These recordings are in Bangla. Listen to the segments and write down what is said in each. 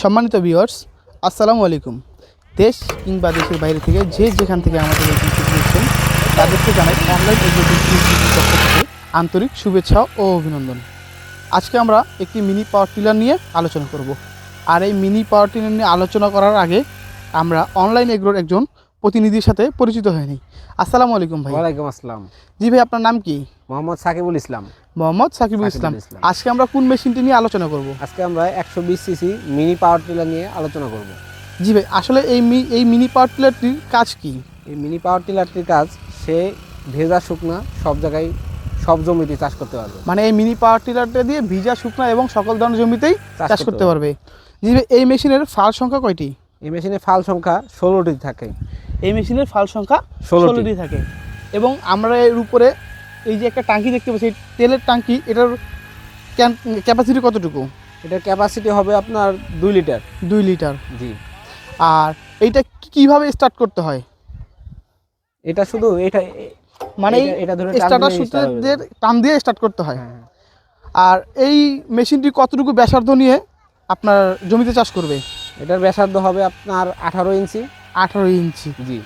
সম্মানিত ভিউয়ার্স আসসালামু আলাইকুম। দেশ কিংবা দেশের বাইরে থেকে যে যেখান থেকে আমাদের ভিডিওটি তাদেরকে জানাই অনলাইন পক্ষ থেকে আন্তরিক শুভেচ্ছা ও অভিনন্দন। আজকে আমরা একটি মিনি পাওয়ার টিলার নিয়ে আলোচনা করব। আর এই মিনি পাওয়ার টিলার নিয়ে আলোচনা করার আগে আমরা অনলাইন এগ্রোর একজন প্রতিনিধির সাথে পরিচিত হয়নি। আসসালামু আলাইকুম ভাই। ওয়ালাইকুম আসসালাম। জি ভাই আপনার নাম কি? মোহাম্মদ সাকিবুল ইসলাম। মোহাম্মদ সাকিবুল ইসলাম। আজকে আমরা কোন মেশিনটি নিয়ে আলোচনা করব? আজকে আমরা একশো বিশ সিসি মিনি পাওয়ার টিলার নিয়ে আলোচনা করব। জি ভাই আসলে এই এই মিনি পাওয়ার টিলারটির কাজ কি? এই মিনি পাওয়ার টিলারটির কাজ সে ভেজা শুকনা সব জায়গায় সব জমিতে চাষ করতে পারবে। মানে এই মিনি পাওয়ার টিলারটা দিয়ে ভিজা শুকনা এবং সকল ধরনের জমিতেই চাষ করতে পারবে। জি ভাই এই মেশিনের ফাল সংখ্যা কয়টি? এই মেশিনে ফাল সংখ্যা ষোলোটি থাকে। এই মেশিনের ফাল সংখ্যা ষোলোটি। থাকে। এবং আমরা এর উপরে এই যে একটা টাঙ্কি দেখতে পাচ্ছি তেলের টাঙ্কি এটার ক্যাপাসিটি কতটুকু? এটার ক্যাপাসিটি হবে আপনার দুই লিটার। দুই লিটার। জি। আর এইটা কীভাবে স্টার্ট করতে হয়? এটা শুধু এটা মানে এটা- ধরে টান স্টার্টার সূত্রের টান দিয়ে স্টার্ট করতে হয়। হ্যাঁ, হ্যাঁ। আর এই মেশিনটি কতটুকু ব্যাসার্ধ নিয়ে আপনার জমিতে চাষ করবে? এটার ব্যাসার্ধ হবে আপনার আঠারো ইঞ্চি। আঠারো ইঞ্চি। জি।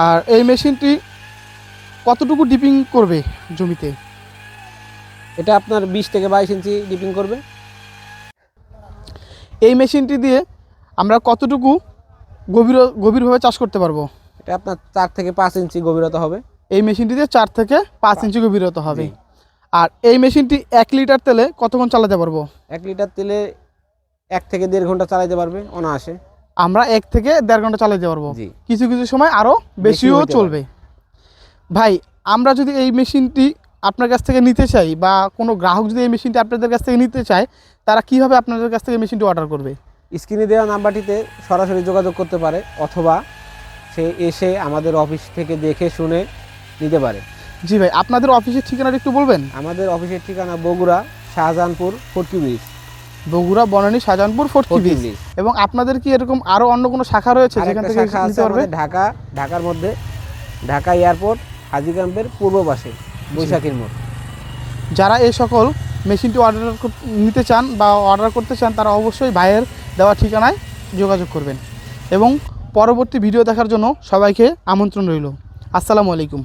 আর এই মেশিনটি কতটুকু ডিপিং করবে জমিতে? এটা আপনার বিশ থেকে বাইশ ইঞ্চি ডিপিং করবে। এই মেশিনটি দিয়ে আমরা কতটুকু গভীর গভীরভাবে চাষ করতে পারব? এটা আপনার চার থেকে পাঁচ ইঞ্চি গভীরতা হবে। এই মেশিনটি দিয়ে চার থেকে পাঁচ ইঞ্চি গভীরতা হবে। আর এই মেশিনটি এক লিটার তেলে কতক্ষণ চালাতে পারব? এক লিটার তেলে এক থেকে দেড় ঘণ্টা চালাতে পারবে অনায়াসে। আমরা এক থেকে দেড় ঘণ্টা চালাতে পারব। কিছু কিছু সময় আরও বেশিও বেশিও চলবে। ভাই আমরা যদি এই মেশিনটি আপনার কাছ থেকে নিতে চাই বা কোনো গ্রাহক যদি এই মেশিনটি আপনাদের কাছ থেকে নিতে চায় তারা কীভাবে আপনাদের কাছ থেকে মেশিনটি অর্ডার করবে? স্ক্রিনে দেওয়া নাম্বারটিতে সরাসরি যোগাযোগ করতে পারে অথবা সে এসে আমাদের অফিস থেকে দেখে শুনে নিতে পারে। জি ভাই আপনাদের অফিসের ঠিকানাটা একটু বলবেন? আমাদের অফিসের ঠিকানা Bogura Shahjahanpur Fatki bridge Bogura Banani Shahjahanpur fort bridge এবং আপনাদের কি এরকম আরও অন্য কোনো শাখা রয়েছে যেখান থেকে নিতে পারবে? ঢাকা ঢাকার মধ্যে। ঢাকা এয়ারপোর্ট হাজি ক্যাম্পের পূর্ব পাশে বৈশাখীর মোড়। যারা এই সকল মেশিনটি অর্ডার নিতে চান বা অর্ডার করতে চান তারা অবশ্যই ভাইয়ের দেওয়া ঠিকানায় যোগাযোগ করবেন। এবং পরবর্তী ভিডিও দেখার জন্য সবাইকে আমন্ত্রণ রইল। আসসালামু আলাইকুম।